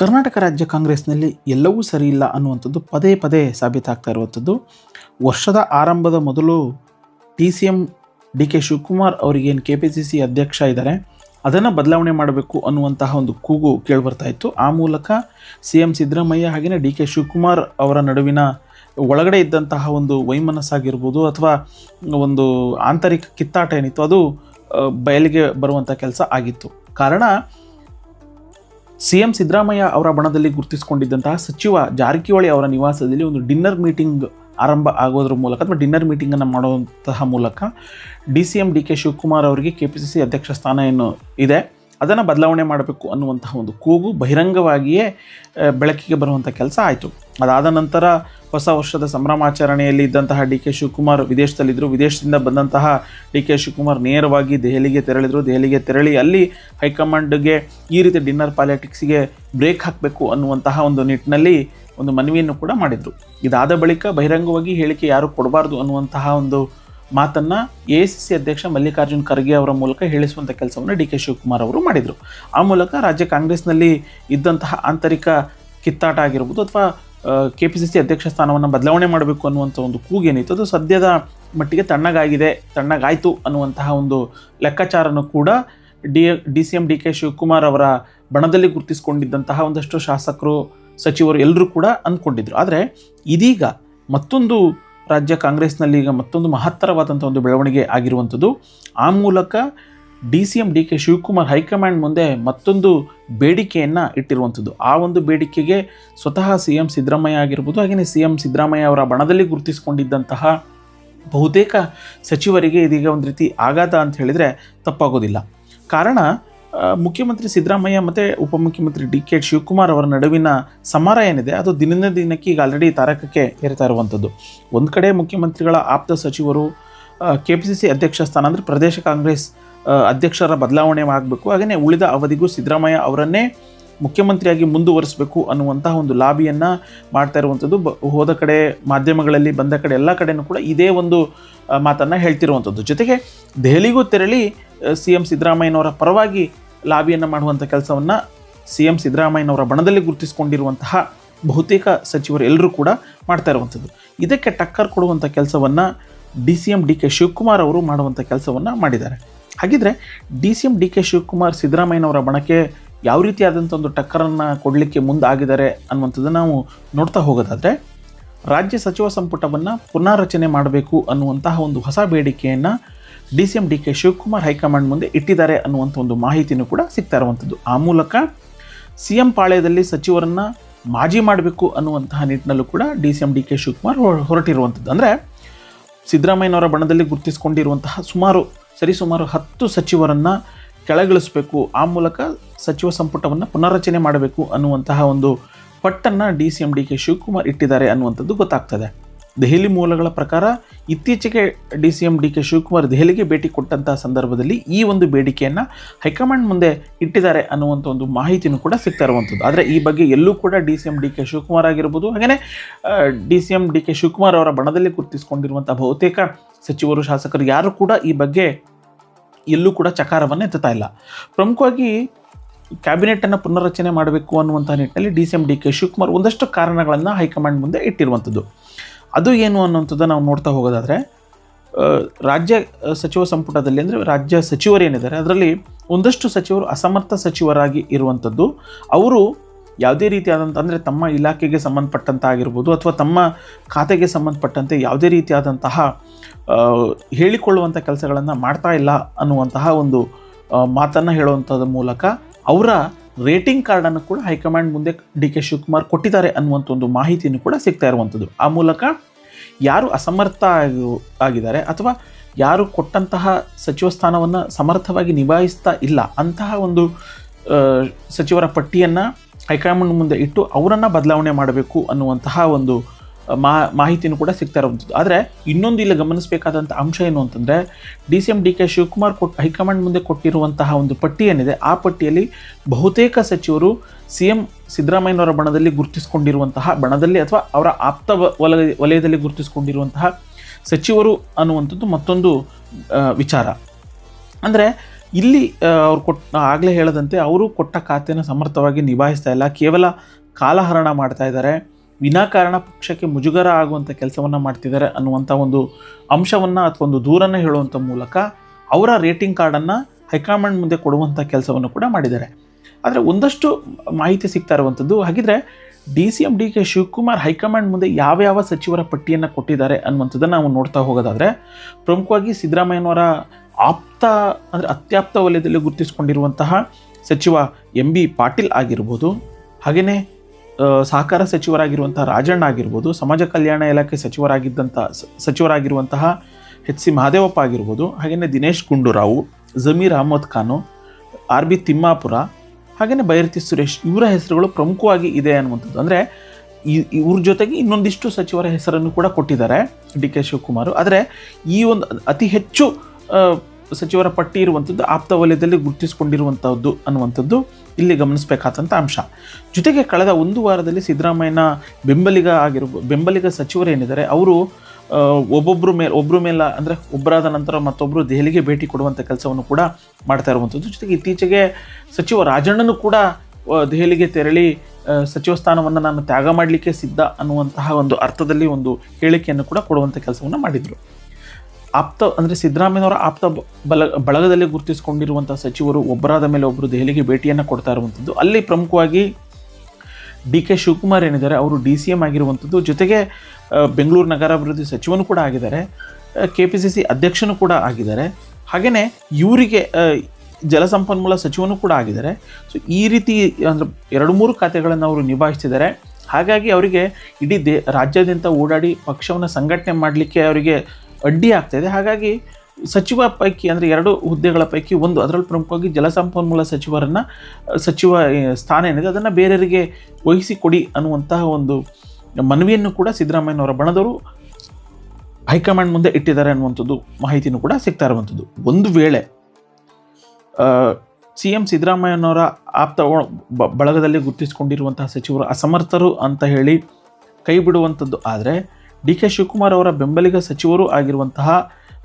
ಕರ್ನಾಟಕ ರಾಜ್ಯ ಕಾಂಗ್ರೆಸ್ನಲ್ಲಿ ಎಲ್ಲವೂ ಸರಿಯಿಲ್ಲ ಅನ್ನುವಂಥದ್ದು ಪದೇ ಪದೇ ಸಾಬೀತಾಗ್ತಾ ಇರುವಂಥದ್ದು. ವರ್ಷದ ಆರಂಭದ ಮೊದಲು D C M D K Shivakumar ಅವರಿಗೇನು ಕೆ ಪಿ ಸಿ ಸಿ ಅಧ್ಯಕ್ಷ ಇದ್ದಾರೆ, ಅದನ್ನು ಬದಲಾವಣೆ ಮಾಡಬೇಕು ಅನ್ನುವಂತಹ ಒಂದು ಕೂಗು ಕೇಳಿಬರ್ತಾ ಇತ್ತು. ಆ ಮೂಲಕ ಸಿ ಎಂ ಸಿದ್ದರಾಮಯ್ಯ ಹಾಗೆಯೇ ಡಿ ಕೆ ಶಿವಕುಮಾರ್ ಅವರ ನಡುವಿನ ಒಳಗಡೆ ಇದ್ದಂತಹ ಒಂದು ವೈಮನಸ್ಸಾಗಿರ್ಬೋದು ಅಥವಾ ಒಂದು ಆಂತರಿಕ ಕಿತ್ತಾಟ ಏನಿತ್ತು ಅದು ಬಯಲಿಗೆ ಬರುವಂಥ ಕೆಲಸ ಆಗಿತ್ತು. ಕಾರಣ ಸಿ ಎಂ ಸಿದ್ದರಾಮಯ್ಯ ಅವರ ಬಣದಲ್ಲಿ ಗುರುತಿಸಿಕೊಂಡಿದ್ದಂತಹ ಸಚಿವ ಜಾರಕಿಹೊಳಿ ಅವರ ನಿವಾಸದಲ್ಲಿ ಒಂದು ಡಿನ್ನರ್ ಮೀಟಿಂಗ್ ಆರಂಭ ಆಗೋದ್ರ ಮೂಲಕ ಅಥವಾ ಡಿನ್ನರ್ ಮೀಟಿಂಗನ್ನು ಮಾಡುವಂತಹ ಮೂಲಕ D C M D K Shivakumar ಅವರಿಗೆ ಕೆ ಪಿ ಸಿ ಸಿ ಅಧ್ಯಕ್ಷ ಸ್ಥಾನ ಏನು ಇದೆ? ಅದನ್ನು ಬದಲಾವಣೆ ಮಾಡಬೇಕು ಅನ್ನುವಂತಹ ಒಂದು ಕೂಗು ಬಹಿರಂಗವಾಗಿಯೇ ಬೆಳಕಿಗೆ ಬರುವಂಥ ಕೆಲಸ ಆಯಿತು. ಅದಾದ ನಂತರ ಹೊಸ ವರ್ಷದ ಸಂಭ್ರಮಾಚರಣೆಯಲ್ಲಿ ಇದ್ದಂತಹ ಡಿ ಕೆ ಶಿವಕುಮಾರ್ ವಿದೇಶದಲ್ಲಿದ್ದರು. ವಿದೇಶದಿಂದ ಬಂದಂತಹ ಡಿ ಕೆ ಶಿವಕುಮಾರ್ ನೇರವಾಗಿ ದೆಹಲಿಗೆ ತೆರಳಿದರು. ದೆಹಲಿಗೆ ತೆರಳಿ ಅಲ್ಲಿ ಹೈಕಮಾಂಡ್ಗೆ ಈ ರೀತಿ ಡಿನ್ನರ್ ಪಾಲಿಟಿಕ್ಸ್ಗೆ ಬ್ರೇಕ್ ಹಾಕಬೇಕು ಅನ್ನುವಂತಹ ಒಂದು ನಿಟ್ಟಿನಲ್ಲಿ ಒಂದು ಮನವಿಯನ್ನು ಕೂಡ ಮಾಡಿದರು. ಇದಾದ ಬಳಿಕ ಬಹಿರಂಗವಾಗಿ ಹೇಳಿಕೆ ಯಾರು ಕೊಡಬಾರ್ದು ಅನ್ನುವಂತಹ ಒಂದು ಮಾತನ್ನು ಎ ಅಧ್ಯಕ್ಷ ಮಲ್ಲಿಕಾರ್ಜುನ್ ಖರ್ಗೆ ಅವರ ಮೂಲಕ ಹೇಳಿಸುವಂಥ ಕೆಲಸವನ್ನು ಡಿ ಕೆ ಶಿವಕುಮಾರ್ ಅವರು ಮಾಡಿದರು. ಆ ಮೂಲಕ ರಾಜ್ಯ ಕಾಂಗ್ರೆಸ್ನಲ್ಲಿ ಇದ್ದಂತಹ ಆಂತರಿಕ ಕಿತ್ತಾಟ ಆಗಿರ್ಬೋದು ಅಥವಾ ಕೆ ಪಿ ಸಿ ಸಿ ಅಧ್ಯಕ್ಷ ಸ್ಥಾನವನ್ನು ಬದಲಾವಣೆ ಮಾಡಬೇಕು ಅನ್ನುವಂಥ ಒಂದು ಕೂಗೇನಿತ್ತು ಅದು ಸದ್ಯದ ಮಟ್ಟಿಗೆ ತಣ್ಣಗಾಗಿದೆ, ತಣ್ಣಗಾಯಿತು ಅನ್ನುವಂತಹ ಒಂದು ಲೆಕ್ಕಾಚಾರನೂ ಕೂಡ D D C M D K Shivakumar ಅವರ ಬಣದಲ್ಲಿ ಗುರುತಿಸಿಕೊಂಡಿದ್ದಂತಹ ಒಂದಷ್ಟು ಶಾಸಕರು, ಸಚಿವರು ಎಲ್ಲರೂ ಕೂಡ ಅಂದ್ಕೊಂಡಿದ್ರು. ಆದರೆ ಇದೀಗ ಮತ್ತೊಂದು ರಾಜ್ಯ ಕಾಂಗ್ರೆಸ್ನಲ್ಲಿ ಈಗ ಮತ್ತೊಂದು ಮಹತ್ತರವಾದಂಥ ಒಂದು ಬೆಳವಣಿಗೆ ಆಗಿರುವಂಥದ್ದು. ಆ ಮೂಲಕ D C M D K Shivakumar high command ಮುಂದೆ ಮತ್ತೊಂದು ಬೇಡಿಕೆಯನ್ನು ಇಟ್ಟಿರುವಂಥದ್ದು. ಆ ಒಂದು ಬೇಡಿಕೆಗೆ ಸ್ವತಃ ಸಿ ಎಂ ಸಿದ್ದರಾಮಯ್ಯ ಆಗಿರ್ಬೋದು, ಹಾಗೆಯೇ ಸಿ ಎಂ ಸಿದ್ದರಾಮಯ್ಯ ಅವರ ಬಣದಲ್ಲಿ ಗುರುತಿಸಿಕೊಂಡಿದ್ದಂತಹ ಬಹುತೇಕ ಸಚಿವರಿಗೆ ಇದೀಗ ಒಂದು ರೀತಿ ಆಘಾತ ಅಂತ ಹೇಳಿದರೆ ತಪ್ಪಾಗೋದಿಲ್ಲ. ಕಾರಣ ಮುಖ್ಯಮಂತ್ರಿ ಸಿದ್ದರಾಮಯ್ಯ ಮತ್ತು ಉಪಮುಖ್ಯಮಂತ್ರಿ ಡಿ ಕೆ ಶಿವಕುಮಾರ್ ಅವರ ನಡುವಿನ ಸಮರ ಏನಿದೆ, ಅದು ದಿನದಿಂದ ದಿನಕ್ಕೆ ಈಗ ಆಲ್ರೆಡಿ ತಾರಕಕ್ಕೆ ಏರ್ತಾ ಇರುವಂಥದ್ದು. ಒಂದು ಕಡೆ ಮುಖ್ಯಮಂತ್ರಿಗಳ ಆಪ್ತ ಸಚಿವರು ಕೆ ಪಿ ಸಿ ಸಿ ಅಧ್ಯಕ್ಷ ಸ್ಥಾನ ಅಂದರೆ ಪ್ರದೇಶ ಕಾಂಗ್ರೆಸ್ ಅಧ್ಯಕ್ಷರ ಬದಲಾವಣೆ ಆಗಬೇಕು. ಹಾಗೆಯೇ ಉಳಿದ ಅವಧಿಗೂ ಸಿದ್ದರಾಮಯ್ಯ ಅವರನ್ನೇ ಮುಖ್ಯಮಂತ್ರಿಯಾಗಿ ಮುಂದುವರಿಸಬೇಕು ಅನ್ನುವಂತಹ ಒಂದು ಲಾಬಿಯನ್ನು ಮಾಡ್ತಾ ಇರುವಂಥದ್ದು. ಬ, ಹೋದ ಕಡೆ ಮಾಧ್ಯಮಗಳಲ್ಲಿ ಬಂದ ಕಡೆ ಎಲ್ಲ ಕಡೆನೂ ಕೂಡ ಇದೇ ಒಂದು ಮಾತನ್ನು ಹೇಳ್ತಿರುವಂಥದ್ದು. ಜೊತೆಗೆ ದೆಹಲಿಗೂ ತೆರಳಿ ಸಿ ಎಂ ಸಿದ್ದರಾಮಯ್ಯನವರ ಪರವಾಗಿ ಲಾಬಿಯನ್ನು ಮಾಡುವಂಥ ಕೆಲಸವನ್ನು ಸಿ ಎಂ ಸಿದ್ದರಾಮಯ್ಯನವರ ಬಣದಲ್ಲಿ ಗುರುತಿಸಿಕೊಂಡಿರುವಂತಹ ಬಹುತೇಕ ಸಚಿವರು ಎಲ್ಲರೂ ಕೂಡ ಮಾಡ್ತಾ ಇರುವಂಥದ್ದು. ಇದಕ್ಕೆ ಟಕ್ಕರ್ ಕೊಡುವಂಥ ಕೆಲಸವನ್ನು D C M D K Shivakumar ಅವರು ಮಾಡುವಂಥ ಕೆಲಸವನ್ನು ಮಾಡಿದ್ದಾರೆ. ಹಾಗಿದ್ರೆ D C M D K Shivakumar ಸಿದ್ದರಾಮಯ್ಯನವರ ಬಣಕ್ಕೆ ಯಾವ ರೀತಿಯಾದಂಥ ಒಂದು ಟಕ್ಕರನ್ನು ಕೊಡಲಿಕ್ಕೆ ಮುಂದಾಗಿದ್ದಾರೆ ಅನ್ನುವಂಥದ್ದನ್ನು ನಾವು ನೋಡ್ತಾ ಹೋಗೋದಾದರೆ ರಾಜ್ಯ ಸಚಿವ ಸಂಪುಟವನ್ನು ಪುನರ್ರಚನೆ ಮಾಡಬೇಕು ಅನ್ನುವಂತಹ ಒಂದು ಹೊಸ ಬೇಡಿಕೆಯನ್ನು D C M D K Shivakumar high command ಮುಂದೆ ಇಟ್ಟಿದ್ದಾರೆ ಅನ್ನುವಂಥ ಒಂದು ಮಾಹಿತಿನೂ ಕೂಡ ಸಿಗ್ತಾ ಇರುವಂಥದ್ದು ಆ ಮೂಲಕ ಸಿ ಎಂ ಪಾಳ್ಯದಲ್ಲಿ ಸಚಿವರನ್ನು ಮಾಜಿ ಮಾಡಬೇಕು ಅನ್ನುವಂತಹ ನಿಟ್ಟಿನಲ್ಲೂ ಕೂಡ D C M D K Shivakumar ಹೊರ- ಹೊರಟಿರುವಂಥದ್ದು ಅಂದರೆ ಸಿದ್ದರಾಮಯ್ಯನವರ ಬಣದಲ್ಲಿ ಗುರುತಿಸಿಕೊಂಡಿರುವಂತಹ ಸುಮಾರು, ಸರಿಸುಮಾರು ಹತ್ತು ಸಚಿವರನ್ನು ಕೆಳಗಿಳಿಸಬೇಕು. ಆ ಮೂಲಕ ಸಚಿವ ಸಂಪುಟವನ್ನು ಪುನರ್ರಚನೆ ಮಾಡಬೇಕು ಅನ್ನುವಂತಹ ಒಂದು ಪಟ್ಟನ್ನು D C M D K Shivakumar ಇಟ್ಟಿದ್ದಾರೆ ಅನ್ನುವಂಥದ್ದು ಗೊತ್ತಾಗ್ತದೆ. ದೆಹಲಿ ಮೂಲಗಳ ಪ್ರಕಾರ ಇತ್ತೀಚೆಗೆ D C M D K Shivakumar ದೆಹಲಿಗೆ ಭೇಟಿ ಕೊಟ್ಟಂತಹ ಸಂದರ್ಭದಲ್ಲಿ ಈ ಒಂದು ಬೇಡಿಕೆಯನ್ನು ಹೈಕಮಾಂಡ್ ಮುಂದೆ ಇಟ್ಟಿದ್ದಾರೆ ಅನ್ನುವಂಥ ಒಂದು ಮಾಹಿತಿನೂ ಕೂಡ ಸಿಗ್ತಾ ಇರುವಂಥದ್ದು. ಆದರೆ ಈ ಬಗ್ಗೆ ಎಲ್ಲೂ ಕೂಡ D C M D K Shivakumar ಆಗಿರ್ಬೋದು ಹಾಗೆಯೇ D C M D K Shivakumar ಅವರ ಬಣದಲ್ಲಿ ಗುರುತಿಸಿಕೊಂಡಿರುವಂಥ ಬಹುತೇಕ ಸಚಿವರು, ಶಾಸಕರು ಯಾರು ಕೂಡ ಈ ಬಗ್ಗೆ ಎಲ್ಲೂ ಕೂಡ ಚಕಾರವನ್ನು ಎತ್ತುತ್ತಾ ಇಲ್ಲ. ಪ್ರಮುಖವಾಗಿ ಕ್ಯಾಬಿನೆಟನ್ನು ಪುನರ್ರಚನೆ ಮಾಡಬೇಕು ಅನ್ನುವಂಥ ನಿಟ್ಟಿನಲ್ಲಿ D C M D K Shivakumar ಒಂದಷ್ಟು ಕಾರಣಗಳನ್ನು ಹೈಕಮಾಂಡ್ ಮುಂದೆ ಇಟ್ಟಿರುವಂಥದ್ದು. ಅದು ಏನು ಅನ್ನುವಂಥದ್ದು ನಾವು ನೋಡ್ತಾ ಹೋಗೋದಾದರೆ ರಾಜ್ಯ ಸಚಿವ ಸಂಪುಟದಲ್ಲಿ ಅಂದರೆ ರಾಜ್ಯ ಸಚಿವರೇನಿದ್ದಾರೆ ಅದರಲ್ಲಿ ಒಂದಷ್ಟು ಸಚಿವರು ಅಸಮರ್ಥ ಸಚಿವರಾಗಿ ಇರುವಂಥದ್ದು. ಅವರು ಯಾವುದೇ ರೀತಿಯಾದಂಥ ಅಂದರೆ ತಮ್ಮ ಇಲಾಖೆಗೆ ಸಂಬಂಧಪಟ್ಟಂತ ಆಗಿರ್ಬೋದು ಅಥವಾ ತಮ್ಮ ಖಾತೆಗೆ ಸಂಬಂಧಪಟ್ಟಂತೆ ಯಾವುದೇ ರೀತಿಯಾದಂತಹ ಹೇಳಿಕೊಳ್ಳುವಂಥ ಕೆಲಸಗಳನ್ನು ಮಾಡ್ತಾ ಇಲ್ಲ ಅನ್ನುವಂತಹ ಒಂದು ಮಾತನ್ನು ಹೇಳುವಂಥದ್ರ ಮೂಲಕ ಅವರ ರೇಟಿಂಗ್ ಕಾರ್ಡನ್ನು ಕೂಡ ಹೈಕಮಾಂಡ್ ಮುಂದೆ ಡಿ ಕೆ ಶಿವಕುಮಾರ್ ಕೊಟ್ಟಿದ್ದಾರೆ ಅನ್ನುವಂಥ ಒಂದು ಮಾಹಿತಿಯನ್ನು ಕೂಡ ಸಿಗ್ತಾ ಇರುವಂಥದ್ದು ಆ ಮೂಲಕ ಯಾರು ಅಸಮರ್ಥ ಆಗಿ- ಆಗಿದ್ದಾರೆ ಅಥವಾ ಯಾರು ಕೊಟ್ಟಂತಹ ಸಚಿವ ಸ್ಥಾನವನ್ನು ಸಮರ್ಥವಾಗಿ ನಿಭಾಯಿಸ್ತಾ ಇಲ್ಲ, ಅಂತಹ ಒಂದು ಸಚಿವರ ಪಟ್ಟಿಯನ್ನು ಹೈಕಮಾಂಡ್ ಮುಂದೆ ಇಟ್ಟು ಅವರನ್ನು ಬದಲಾವಣೆ ಮಾಡಬೇಕು ಅನ್ನುವಂತಹ ಒಂದು ಮಾ, ಮಾಹಿತಿನೂ ಕೂಡ ಸಿಗ್ತಾ ಇರುವಂಥದ್ದು ಆದರೆ ಇನ್ನೊಂದು ಇಲ್ಲಿ ಗಮನಿಸಬೇಕಾದಂಥ ಅಂಶ ಏನು ಅಂತಂದರೆ, D C M D K Shivakumar ಕೊಟ್ಟು ಹೈಕಮಾಂಡ್ ಮುಂದೆ ಕೊಟ್ಟಿರುವಂತಹ ಒಂದು ಪಟ್ಟಿ ಏನಿದೆ, ಆ ಪಟ್ಟಿಯಲ್ಲಿ ಬಹುತೇಕ ಸಚಿವರು ಸಿ ಎಂ ಸಿದ್ದರಾಮಯ್ಯನವರ ಬಣದಲ್ಲಿ ಗುರುತಿಸಿಕೊಂಡಿರುವಂತಹ, ಬಣದಲ್ಲಿ ಅಥವಾ ಅವರ ಆಪ್ತ ವಲಯ, ವಲಯದಲ್ಲಿ ಗುರುತಿಸಿಕೊಂಡಿರುವಂತಹ ಸಚಿವರು ಅನ್ನುವಂಥದ್ದು ಮತ್ತೊಂದು ವಿಚಾರ. ಅಂದರೆ ಇಲ್ಲಿ ಅವರು ಕೊಟ್ಟ ಆಗಲೇ ಹೇಳದಂತೆ, ಅವರು ಕೊಟ್ಟ ಖಾತೆಯನ್ನು ಸಮರ್ಥವಾಗಿ ನಿಭಾಯಿಸ್ತಾ ಇಲ್ಲ. ಕೇವಲ ಕಾಲಹರಣ ಮಾಡ್ತಾ ಇದ್ದಾರೆ. ವಿನಾಕಾರಣ ಪಕ್ಷಕ್ಕೆ ಮುಜುಗರ ಆಗುವಂಥ ಕೆಲಸವನ್ನು ಮಾಡ್ತಿದ್ದಾರೆ ಅನ್ನುವಂಥ ಒಂದು ಅಂಶವನ್ನು ಅಥವಾ ಒಂದು ದೂರನ್ನು ಹೇಳುವಂಥ ಮೂಲಕ ಅವರ ರೇಟಿಂಗ್ ಕಾರ್ಡನ್ನು ಹೈಕಮಾಂಡ್ ಮುಂದೆ ಕೊಡುವಂಥ ಕೆಲಸವನ್ನು ಕೂಡ ಮಾಡಿದ್ದಾರೆ. ಆದರೆ ಒಂದಷ್ಟು ಮಾಹಿತಿ ಸಿಗ್ತಾ ಇರುವಂಥದ್ದು ಹಾಗಿದ್ರೆ D C M D K Shivakumar high command ಮುಂದೆ ಯಾವ್ಯಾವ ಯಾವ ಸಚಿವರ ಪಟ್ಟಿಯನ್ನು ಕೊಟ್ಟಿದ್ದಾರೆ ಅನ್ನುವಂಥದ್ದನ್ನು ನಾವು ನೋಡ್ತಾ ಹೋಗೋದಾದರೆ ಪ್ರಮುಖವಾಗಿ ಸಿದ್ದರಾಮಯ್ಯನವರ ಆಪ್ತ ಅಂದರೆ ಅತ್ಯಾಪ್ತ ವಲಯದಲ್ಲಿ ಗುರುತಿಸಿಕೊಂಡಿರುವಂತಹ ಸಚಿವ ಎಂ ಬಿ ಪಾಟೀಲ್ ಆಗಿರ್ಬೋದು. ಹಾಗೆಯೇ ಸಹಕಾರ ಸಚಿವರಾಗಿರುವಂತಹ ರಾಜಣ್ಣ ಆಗಿರ್ಬೋದು, ಸಮಾಜ ಕಲ್ಯಾಣ ಇಲಾಖೆ ಸಚಿವರಾಗಿದ್ದಂಥ ಸಚಿವರಾಗಿರುವಂತಹ ಎಚ್ ಸಿ ಮಹಾದೇವಪ್ಪ ಆಗಿರ್ಬೋದು ಹಾಗೆಯೇ ದಿನೇಶ್ ಗುಂಡೂರಾವು, ಜಮೀರ್ ಅಹಮದ್ ಖಾನು, ಆರ್ ಬಿ ತಿಮ್ಮಾಪುರ ಹಾಗೆಯೇ ಬೈರತಿ ಸುರೇಶ್, ಇವರ ಹೆಸರುಗಳು ಪ್ರಮುಖವಾಗಿ ಇದೆ ಅನ್ನುವಂಥದ್ದು. ಅಂದರೆ ಇವ್ರ ಜೊತೆಗೆ ಇನ್ನೊಂದಿಷ್ಟು ಸಚಿವರ ಹೆಸರನ್ನು ಕೂಡ ಕೊಟ್ಟಿದ್ದಾರೆ ಡಿ ಕೆ ಶಿವಕುಮಾರ್. ಆದರೆ ಈ ಒಂದು ಅತಿ ಹೆಚ್ಚು ಸಚಿವರ ಪಟ್ಟಿ ಇರುವಂಥದ್ದು ಆಪ್ತ ವಲಯದಲ್ಲಿ ಗುರುತಿಸಿಕೊಂಡಿರುವಂಥದ್ದು ಅನ್ನುವಂಥದ್ದು. ಇಲ್ಲಿ ಗಮನಿಸಬೇಕಾದಂಥ ಅಂಶ. ಜೊತೆಗೆ ಕಳೆದ ಒಂದು ವಾರದಲ್ಲಿ ಸಿದ್ದರಾಮಯ್ಯನ ಬೆಂಬಲಿಗ ಆಗಿರೋ ಬೆಂಬಲಿಗ ಸಚಿವರೇನಿದ್ದಾರೆ ಅವರು ಒಬ್ಬೊಬ್ಬರು ಮೇ ಒಬ್ಬರು ಮೇಲ ಅಂದರೆ ಒಬ್ಬರಾದ ನಂತರ ಮತ್ತೊಬ್ಬರು ದೆಹಲಿಗೆ ಭೇಟಿ ಕೊಡುವಂಥ ಕೆಲಸವನ್ನು ಕೂಡ ಮಾಡ್ತಾ ಇರುವಂಥದ್ದು ಜೊತೆಗೆ ಇತ್ತೀಚೆಗೆ ಸಚಿವ ರಾಜಣ್ಣನೂ ಕೂಡ ದೆಹಲಿಗೆ ತೆರಳಿ ಸಚಿವ ಸ್ಥಾನವನ್ನು ನಾನು ತ್ಯಾಗ ಮಾಡಲಿಕ್ಕೆ ಸಿದ್ಧ ಅನ್ನುವಂತಹ ಒಂದು ಅರ್ಥದಲ್ಲಿ ಒಂದು ಹೇಳಿಕೆಯನ್ನು ಕೂಡ ಕೊಡುವಂಥ ಕೆಲಸವನ್ನು ಮಾಡಿದರು. ಆಪ್ತ, ಅಂದರೆ ಸಿದ್ದರಾಮಯ್ಯನವರ ಆಪ್ತ ಬಲ, ಬಳಗದಲ್ಲಿ ಗುರುತಿಸಿಕೊಂಡಿರುವಂಥ ಸಚಿವರು ಒಬ್ಬರಾದ ಮೇಲೆ ಒಬ್ಬರು ದೆಹಲಿಗೆ ಭೇಟಿಯನ್ನು ಕೊಡ್ತಾ ಇರುವಂಥದ್ದು ಅಲ್ಲಿ ಪ್ರಮುಖವಾಗಿ ಡಿ ಕೆ ಶಿವಕುಮಾರ್ ಏನಿದ್ದಾರೆ, ಅವರು ಡಿ ಸಿ ಎಂ ಆಗಿರುವಂಥದ್ದು ಜೊತೆಗೆ ಬೆಂಗಳೂರು ನಗರಾಭಿವೃದ್ಧಿ ಸಚಿವನು ಕೂಡ ಆಗಿದ್ದಾರೆ. ಕೆ ಪಿ ಸಿ ಸಿ ಅಧ್ಯಕ್ಷನೂ ಕೂಡ ಆಗಿದ್ದಾರೆ. ಹಾಗೆಯೇ ಇವರಿಗೆ ಜಲಸಂಪನ್ಮೂಲ ಸಚಿವನೂ ಕೂಡ ಆಗಿದ್ದಾರೆ. ಸೊ ಈ ರೀತಿ, ಅಂದರೆ ಎರಡು ಮೂರು ಖಾತೆಗಳನ್ನು ಅವರು ನಿಭಾಯಿಸ್ತಿದ್ದಾರೆ. ಹಾಗಾಗಿ ಅವರಿಗೆ ಇಡೀ ದೇ, ರಾಜ್ಯಾದ್ಯಂತ ಓಡಾಡಿ ಪಕ್ಷವನ್ನು ಸಂಘಟನೆ ಮಾಡಲಿಕ್ಕೆ ಅವರಿಗೆ ಅಡ್ಡಿ ಆಗ್ತಾ ಇದೆ. ಹಾಗಾಗಿ ಸಚಿವ ಪೈಕಿ ಅಂದರೆ ಎರಡು ಹುದ್ದೆಗಳ ಪೈಕಿ ಒಂದು, ಅದರಲ್ಲಿ ಪ್ರಮುಖವಾಗಿ ಜಲಸಂಪನ್ಮೂಲ ಸಚಿವರನ್ನು, ಸಚಿವ ಸ್ಥಾನ ಏನಿದೆ, ಅದನ್ನು ಬೇರೆಯವರಿಗೆ ವಹಿಸಿಕೊಡಿ ಅನ್ನುವಂತಹ ಒಂದು ಮನವಿಯನ್ನು ಕೂಡ ಸಿದ್ದರಾಮಯ್ಯನವರ ಬಣದವರು ಹೈಕಮಾಂಡ್ ಮುಂದೆ ಇಟ್ಟಿದ್ದಾರೆ ಅನ್ನುವಂಥದ್ದು ಮಾಹಿತಿನೂ ಕೂಡ ಸಿಗ್ತಾ ಇರುವಂಥದ್ದು. ಒಂದು ವೇಳೆ ಸಿ ಎಂ ಸಿದ್ದರಾಮಯ್ಯನವರ ಆಪ್ತ ಬಳಗದಲ್ಲಿ ಗುರುತಿಸಿಕೊಂಡಿರುವಂತಹ ಸಚಿವರು ಅಸಮರ್ಥರು ಅಂತ ಹೇಳಿ ಕೈ ಬಿಡುವಂಥದ್ದು ಆದರೆ ಡಿ ಕೆ ಶಿವಕುಮಾರ್ ಅವರ ಬೆಂಬಲಿಗ ಸಚಿವರು ಆಗಿರುವಂತಹ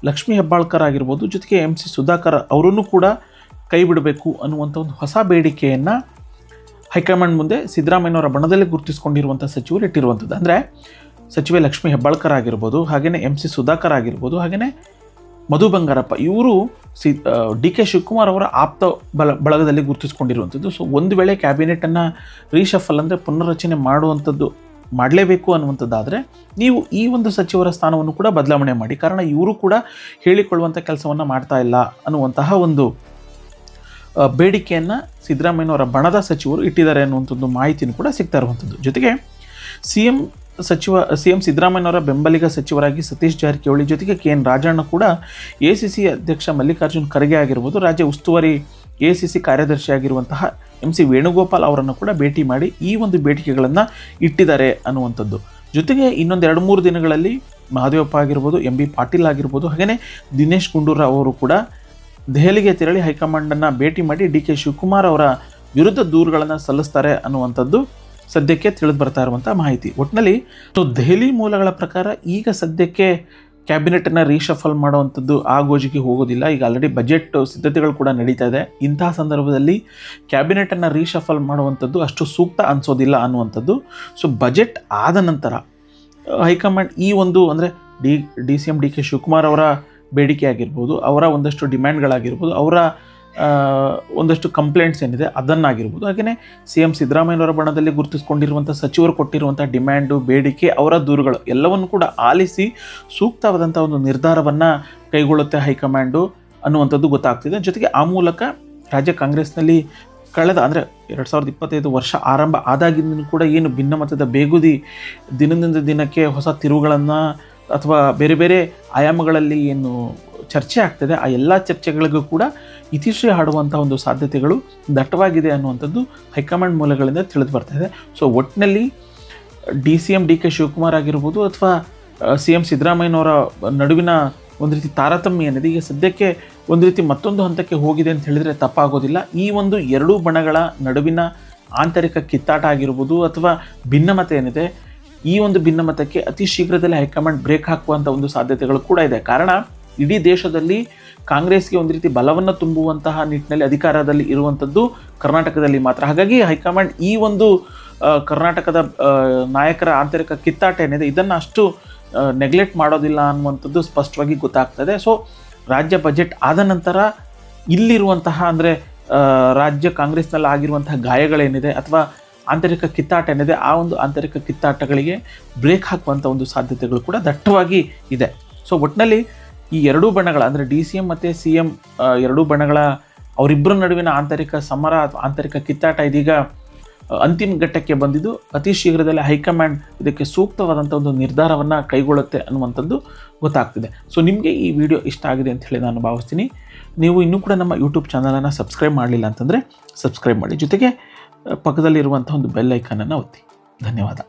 ಲಕ್ಷ್ಮೀ ಹೆಬ್ಬಾಳ್ಕರ್ ಆಗಿರ್ಬೋದು, ಜೊತೆಗೆ ಎಂ ಸಿ ಸುಧಾಕರ್ ಅವರನ್ನು ಕೂಡ ಕೈ ಬಿಡಬೇಕು ಅನ್ನುವಂಥ ಒಂದು ಹೊಸ ಬೇಡಿಕೆಯನ್ನು ಹೈಕಮಾಂಡ್ ಮುಂದೆ ಸಿದ್ದರಾಮಯ್ಯನವರ ಬಣದಲ್ಲಿ ಗುರುತಿಸಿಕೊಂಡಿರುವಂಥ ಸಚಿವರು ಇಟ್ಟಿರುವಂಥದ್ದು ಅಂದರೆ ಸಚಿವೆ ಲಕ್ಷ್ಮೀ ಹೆಬ್ಬಾಳ್ಕರ್ ಆಗಿರ್ಬೋದು ಹಾಗೆಯೇ ಎಂ ಸಿ ಸುಧಾಕರ್ ಆಗಿರ್ಬೋದು ಹಾಗೆಯೇ ಮಧು ಬಂಗಾರಪ್ಪ, ಇವರು ಸಿ ಡಿ ಕೆ ಶಿವಕುಮಾರ್ ಅವರ ಆಪ್ತ ಬಲ, ಬಳಗದಲ್ಲಿ ಗುರುತಿಸ್ಕೊಂಡಿರುವಂಥದ್ದು ಸೊ ಒಂದು ವೇಳೆ ಕ್ಯಾಬಿನೆಟನ್ನು ರೀಶಫಲ್ ಅಂದರೆ ಪುನರ್ರಚನೆ ಮಾಡುವಂಥದ್ದು ಮಾಡಲೇಬೇಕು ಅನ್ನುವಂಥದ್ದಾದರೆ ನೀವು ಈ ಒಂದು ಸಚಿವರ ಸ್ಥಾನವನ್ನು ಕೂಡ ಬದಲಾವಣೆ ಮಾಡಿ. ಕಾರಣ ಇವರು ಕೂಡ ಹೇಳಿಕೊಳ್ಳುವಂಥ ಕೆಲಸವನ್ನು ಮಾಡ್ತಾ ಇಲ್ಲ ಅನ್ನುವಂತಹ ಒಂದು ಬೇಡಿಕೆಯನ್ನು ಸಿದ್ದರಾಮಯ್ಯನವರ ಬಣದ ಸಚಿವರು ಇಟ್ಟಿದ್ದಾರೆ ಅನ್ನುವಂಥದ್ದು ಮಾಹಿತಿನೂ ಕೂಡ ಸಿಗ್ತಾ ಇರುವಂಥದ್ದು. ಜೊತೆಗೆ ಸಿ ಎಂ ಸಚಿವ ಸಿ ಎಂ ಸಿದ್ದರಾಮಯ್ಯನವರ ಬೆಂಬಲಿಗ ಸಚಿವರಾಗಿ ಸತೀಶ್ ಜಾರಕಿಹೊಳಿ ಜೊತೆಗೆ ಕೆ ಎನ್ ರಾಜಣ್ಣ ಕೂಡ ಎ ಸಿ ಸಿ ಅಧ್ಯಕ್ಷ ಮಲ್ಲಿಕಾರ್ಜುನ್ ಖರ್ಗೆ ಆಗಿರ್ಬೋದು. ರಾಜ್ಯ ಉಸ್ತುವಾರಿ ಎ ಸಿ ಸಿ ಕಾರ್ಯದರ್ಶಿಯಾಗಿರುವಂತಹ ಎಂ ಸಿ ವೇಣುಗೋಪಾಲ್ ಅವರನ್ನು ಕೂಡ ಭೇಟಿ ಮಾಡಿ ಈ ಒಂದು ಬೇಡಿಕೆಗಳನ್ನು ಇಟ್ಟಿದ್ದಾರೆ ಅನ್ನುವಂಥದ್ದು. ಜೊತೆಗೆ ಇನ್ನೊಂದು ಎರಡು ಮೂರು ದಿನಗಳಲ್ಲಿ ಮಹಾದೇವಪ್ಪ ಆಗಿರ್ಬೋದು, ಎಂ ಬಿ ಪಾಟೀಲ್ ಆಗಿರ್ಬೋದು ಹಾಗೆಯೇ ದಿನೇಶ್ ಗುಂಡೂರಾವ್ ಅವರು ಕೂಡ ದೆಹಲಿಗೆ ತೆರಳಿ ಹೈಕಮಾಂಡನ್ನು ಭೇಟಿ ಮಾಡಿ ಡಿ ಕೆ ಶಿವಕುಮಾರ್ ಅವರ ವಿರುದ್ಧ ದೂರುಗಳನ್ನು ಸಲ್ಲಿಸ್ತಾರೆ ಅನ್ನುವಂಥದ್ದು ಸದ್ಯಕ್ಕೆ ತಿಳಿದು ಬರ್ತಾ ಇರುವಂಥ ಮಾಹಿತಿ. ಒಟ್ಟಿನಲ್ಲಿ ಸೊ ದೆಹಲಿ ಮೂಲಗಳ ಪ್ರಕಾರ ಈಗ ಸದ್ಯಕ್ಕೆ ಕ್ಯಾಬಿನೆಟನ್ನು ರೀಶಫಲ್ ಮಾಡುವಂಥದ್ದು ಆ ಗೋಜಿಗೆ ಹೋಗೋದಿಲ್ಲ. ಈಗ ಆಲ್ರೆಡಿ ಬಜೆಟ್ ಸಿದ್ಧತೆಗಳು ಕೂಡ ನಡೀತಾ ಇದೆ. ಇಂತಹ ಸಂದರ್ಭದಲ್ಲಿ ಕ್ಯಾಬಿನೆಟನ್ನು ರೀಶಫಲ್ ಮಾಡುವಂಥದ್ದು ಅಷ್ಟು ಸೂಕ್ತ ಅನಿಸೋದಿಲ್ಲ ಅನ್ನುವಂಥದ್ದು. ಸೊ ಬಜೆಟ್ ಆದ ನಂತರ ಹೈಕಮಾಂಡ್ ಈ ಒಂದು ಅಂದರೆ D D C M D K Shivakumar ಅವರ ಬೇಡಿಕೆ ಆಗಿರ್ಬೋದು ಅವರ ಒಂದಷ್ಟು ಡಿಮ್ಯಾಂಡ್ಗಳಾಗಿರ್ಬೋದು, ಅವರ ಒಂದಷ್ಟು ಕಂಪ್ಲೇಂಟ್ಸ್ ಏನಿದೆ, ಅದನ್ನಾಗಿರ್ಬೋದು. ಹಾಗೆಯೇ ಸಿ ಎಂ ಸಿದ್ದರಾಮಯ್ಯನವರ ಬಣದಲ್ಲಿ ಗುರುತಿಸ್ಕೊಂಡಿರುವಂಥ, ಸಚಿವರು ಕೊಟ್ಟಿರುವಂಥ ಡಿಮ್ಯಾಂಡು ಬೇಡಿಕೆ, ಅವರ ದೂರುಗಳು, ಎಲ್ಲವನ್ನು ಕೂಡ ಆಲಿಸಿ ಸೂಕ್ತವಾದಂಥ ಒಂದು ನಿರ್ಧಾರವನ್ನು ಕೈಗೊಳ್ಳುತ್ತೆ ಹೈಕಮಾಂಡು ಅನ್ನುವಂಥದ್ದು ಗೊತ್ತಾಗ್ತಿದೆ. ಜೊತೆಗೆ ಆ ಮೂಲಕ ರಾಜ್ಯ ಕಾಂಗ್ರೆಸ್ನಲ್ಲಿ ಕಳೆದ, ಅಂದರೆ ಎರಡು ಸಾವಿರದ ಇಪ್ಪತ್ತೈದು ವರ್ಷ ಆರಂಭ ಆದಾಗಿಂದ ಕೂಡ ಏನು ಭಿನ್ನಮತದ ಬೇಗುದಿ ದಿನದಿಂದ ದಿನಕ್ಕೆ ಹೊಸ ತಿರುವುಗಳನ್ನು ಅಥವಾ ಬೇರೆ ಬೇರೆ ಆಯಾಮಗಳಲ್ಲಿ ಏನು ಚರ್ಚೆ ಆಗ್ತದೆ, ಆ ಎಲ್ಲ ಚರ್ಚೆಗಳಿಗೂ ಕೂಡ ಇತಿಶ್ರೀ ಹಾಡುವಂಥ ಒಂದು ಸಾಧ್ಯತೆಗಳು ದಟ್ಟವಾಗಿದೆ ಅನ್ನುವಂಥದ್ದು ಹೈಕಮಾಂಡ್ ಮೂಲಗಳಿಂದ ತಿಳಿದು ಬರ್ತಾ ಇದೆ. ಸೊ ಒಟ್ಟಿನಲ್ಲಿ D C M D K Shivakumar ಆಗಿರ್ಬೋದು ಅಥವಾ ಸಿ ಎಂ ಸಿದ್ದರಾಮಯ್ಯನವರ ನಡುವಿನ ಒಂದು ರೀತಿ ತಾರತಮ್ಯ ಏನಿದೆ, ಈಗ ಸದ್ಯಕ್ಕೆ ಒಂದು ರೀತಿ ಮತ್ತೊಂದು ಹಂತಕ್ಕೆ ಹೋಗಿದೆ ಅಂತ ಹೇಳಿದರೆ ತಪ್ಪಾಗೋದಿಲ್ಲ. ಈ ಒಂದು ಎರಡೂ ಬಣಗಳ ನಡುವಿನ ಆಂತರಿಕ ಕಿತ್ತಾಟ ಆಗಿರ್ಬೋದು ಅಥವಾ ಭಿನ್ನಮತ ಏನಿದೆ, ಈ ಒಂದು ಭಿನ್ನಮತಕ್ಕೆ ಅತಿ ಶೀಘ್ರದಲ್ಲೇ ಹೈಕಮಾಂಡ್ ಬ್ರೇಕ್ ಹಾಕುವಂಥ ಒಂದು ಸಾಧ್ಯತೆಗಳು ಕೂಡ ಇದೆ. ಕಾರಣ ಇಡೀ ದೇಶದಲ್ಲಿ ಕಾಂಗ್ರೆಸ್ಗೆ ಒಂದು ರೀತಿ ಬಲವನ್ನು ತುಂಬುವಂತಹ ನಿಟ್ಟಿನಲ್ಲಿ ಅಧಿಕಾರದಲ್ಲಿ ಇರುವಂಥದ್ದು ಕರ್ನಾಟಕದಲ್ಲಿ ಮಾತ್ರ. ಹಾಗಾಗಿ ಹೈಕಮಾಂಡ್ ಈ ಒಂದು ಕರ್ನಾಟಕದ ನಾಯಕರ ಆಂತರಿಕ ಕಿತ್ತಾಟ ಏನಿದೆ, ಇದನ್ನು ಅಷ್ಟು ನೆಗ್ಲೆಕ್ಟ್ ಮಾಡೋದಿಲ್ಲ ಅನ್ನುವಂಥದ್ದು ಸ್ಪಷ್ಟವಾಗಿ ಗೊತ್ತಾಗ್ತದೆ. ಸೊ ರಾಜ್ಯ ಬಜೆಟ್ ಆದ ನಂತರ ಇಲ್ಲಿರುವಂತಹ ಅಂದರೆ ರಾಜ್ಯ ಕಾಂಗ್ರೆಸ್ನಲ್ಲಿ ಆಗಿರುವಂತಹ ಗಾಯಗಳೇನಿದೆ ಅಥವಾ ಆಂತರಿಕ ಕಿತ್ತಾಟ ಏನಿದೆ, ಆ ಒಂದು ಆಂತರಿಕ ಕಿತ್ತಾಟಗಳಿಗೆ ಬ್ರೇಕ್ ಹಾಕುವಂಥ ಒಂದು ಸಾಧ್ಯತೆಗಳು ಕೂಡ ದಟ್ಟವಾಗಿ ಇದೆ. ಸೊ ಒಟ್ಟಿನಲ್ಲಿ ಈ ಎರಡೂ ಬಣಗಳ ಅಂದರೆ ಡಿ ಸಿ ಎಂ ಮತ್ತು ಸಿ ಎಂ ಎರಡೂ ಬಣಗಳ ಅವರಿಬ್ಬರ ನಡುವಿನ ಆಂತರಿಕ ಸಮರ ಅಥವಾ ಆಂತರಿಕ ಕಿತ್ತಾಟ ಇದೀಗ ಅಂತಿಮ ಘಟ್ಟಕ್ಕೆ ಬಂದಿದ್ದು, ಅತಿ ಶೀಘ್ರದಲ್ಲೇ ಹೈಕಮಾಂಡ್ ಇದಕ್ಕೆ ಸೂಕ್ತವಾದಂಥ ಒಂದು ನಿರ್ಧಾರವನ್ನು ಕೈಗೊಳ್ಳುತ್ತೆ ಅನ್ನುವಂಥದ್ದು ಗೊತ್ತಾಗ್ತಿದೆ. ಸೊ ನಿಮಗೆ ಈ ವಿಡಿಯೋ ಇಷ್ಟ ಆಗಿದೆ ಅಂತ ಹೇಳಿ ನಾನು ಭಾವಿಸ್ತೀನಿ. ನೀವು ಇನ್ನೂ ಕೂಡ ನಮ್ಮ ಯೂಟ್ಯೂಬ್ ಚಾನಲನ್ನು ಸಬ್ಸ್ಕ್ರೈಬ್ ಮಾಡಲಿಲ್ಲ ಅಂತಂದರೆ ಸಬ್ಸ್ಕ್ರೈಬ್ ಮಾಡಿ. ಜೊತೆಗೆ ಪಕ್ಕದಲ್ಲಿರುವಂಥ ಒಂದು ಬೆಲ್ ಐಕನನ್ನು ಒತ್ತಿ. ಧನ್ಯವಾದ.